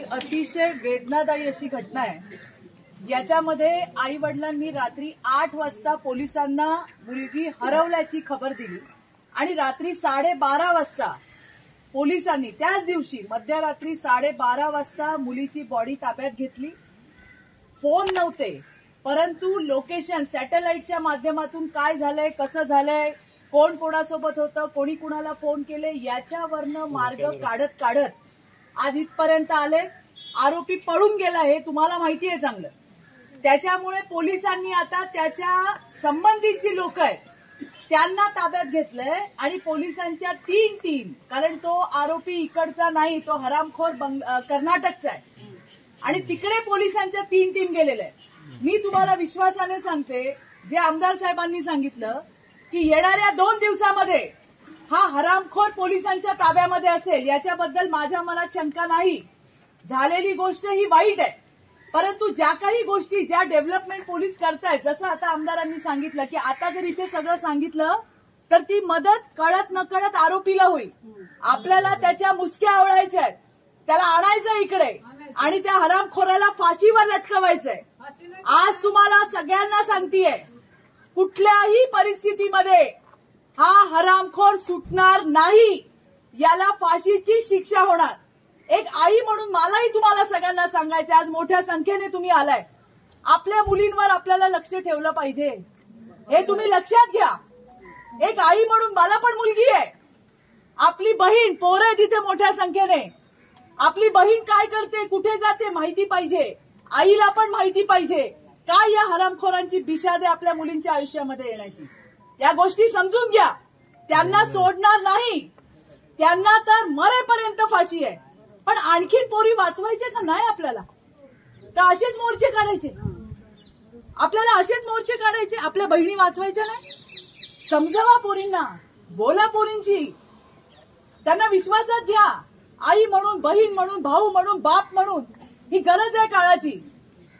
की अतिशय वेदनादायी अशी घटना आहे. याच्यामध्ये आई वडिलांनी रात्री आठ वाजता पोलिसांना मुलगी हरवल्याची खबर दिली आणि रात्री साडेबारा वाजता पोलिसांनी त्याच दिवशी मध्यरात्री साडेबारा वाजता मुलीची बॉडी ताब्यात घेतली. फोन नव्हते परंतु लोकेशन सॅटेलाइटच्या माध्यमातून काय झालंय कसं झालंय कोण कोणासोबत होतं कोणी कुणाला फोन केले याच्यावरनं मार्ग काढत काढत आज इथपर्यंत आले आरोपी पळून गेला हे तुम्हाला माहिती आहे चांगलं. त्याच्यामुळे पोलिसांनी आता त्याच्या संबंधित जी लोक आहेत त्यांना ताब्यात घेतलंय आणि पोलिसांच्या तीन टीम कारण तो आरोपी इकडचा नाही तो हरामखोर बंग- कर्नाटकचा आहे. आणि तिकडे पोलिसांच्या तीन टीम गेलेल्या आहेत. मी तुम्हाला विश्वासाने सांगते जे आमदार साहेबांनी सांगितलं की येणाऱ्या दोन दिवसामध्ये हा हरामखोर पोलिसांच्या ताब्यामध्ये असेल याच्याबद्दल माझ्या मनात शंका नाही. झालेली गोष्ट ही वाईट आहे. परंतु ज्या काही गोष्टी ज्या डेव्हलपमेंट पोलीस करतायत जसं आता आमदारांनी सांगितलं की आता जर इथे सगळं सांगितलं तर ती मदत कळत नकळत आरोपीला होईल. आपल्याला त्याच्या मुसक्या आवळायच्या आहेत. त्याला आणायचं इकडे आणि त्या हरामखोराला फाशीवर लटकवायचंय. आज तुम्हाला सगळ्यांना सांगतीये कुठल्याही परिस्थितीमध्ये हा हरामखोर सुटणार नाही. याला फाशीची शिक्षा होणार. एक आई म्हणून मलाही तुम्हाला सगळ्यांना सांगायचं आज मोठ्या संख्येने तुम्ही आलाय. आपल्या मुलींवर आपल्याला लक्ष ठेवलं पाहिजे. हे तुम्ही लक्षात घ्या. एक आई म्हणून मला पण मुलगी आहे. आपली बहीण पोरं आहे तिथे मोठ्या संख्येने. आपली बहीण काय करते कुठे जाते माहिती पाहिजे. आईला पण माहिती पाहिजे. काय या हरामखोरांची बिशादे आपल्या मुलींच्या आयुष्यामध्ये येण्याची? या गोष्टी समजून घ्या. त्यांना सोडणार नाही. त्यांना तर मरेपर्यंत फाशी आहे. पण आणखीन पोरी वाचवायचे का नाही आपल्याला? तर असेच मोर्चे काढायचे. आपल्याला असेच मोर्चे काढायचे. आपल्या बहिणी वाचवायच्या नाही. समजावा पोरींना. बोला पोरींची. त्यांना विश्वासात घ्या. आई म्हणून बहीण म्हणून भाऊ म्हणून बाप म्हणून ही गरज आहे काळाची.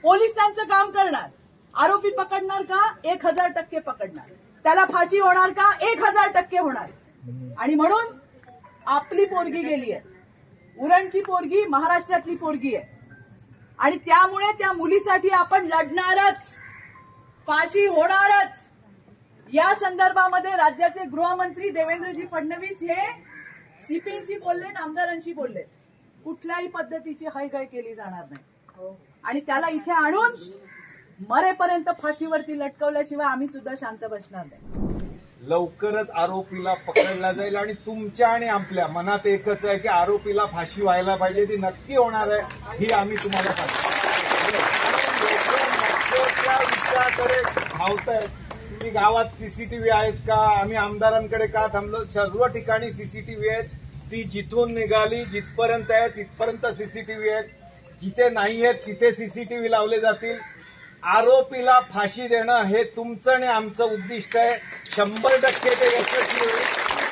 पोलीस त्यांचं काम करणार. आरोपी पकडणार का? एक हजार टक्के पकडणार. त्याला फाशी होणार का? एक हजार टक्के होणार. आणि म्हणून आपली पोरगी गेली आहे उरणची पोरगी महाराष्ट्रातली पोरगी आहे. आणि त्यामुळे त्या मुलीसाठी आपण लढणारच. फाशी होणारच. या संदर्भामध्ये राज्याचे गृहमंत्री देवेंद्रजी फडणवीस हे सीपींशी बोललेत आमदारांशी बोललेत कुठल्याही पद्धतीची हयगय केली जाणार नाही. आणि त्याला इथे आणून मरेपर्यंत फाशीवरती लटकवल्याशिवाय आम्ही सुद्धा शांत बसणार नाही. लवकरच आरोपीला पकडला जाईल आणि तुमच्या आणि आपल्या मनात एकच आहे की आरोपीला फाशी व्हायला पाहिजे ती नक्की होणार आहे ही आम्ही तुम्हाला सांगतो. विषयाकडे आहे तुम्ही गावात सीसीटीव्ही आहेत का? आम्ही आमदारांकडे का थांबलो? सर्व ठिकाणी सीसीटीव्ही आहेत. ती जिथून निघाली जिथपर्यंत आहे तिथपर्यंत सीसीटीव्ही आहेत. जिथे नाही आहेत तिथे सीसीटीव्ही लावले जातील. आरोपीला फाशी देणं हे तुमचं आणि आमचं उद्दिष्ट आहे. शंभर टक्के ते यशस्वी होईल.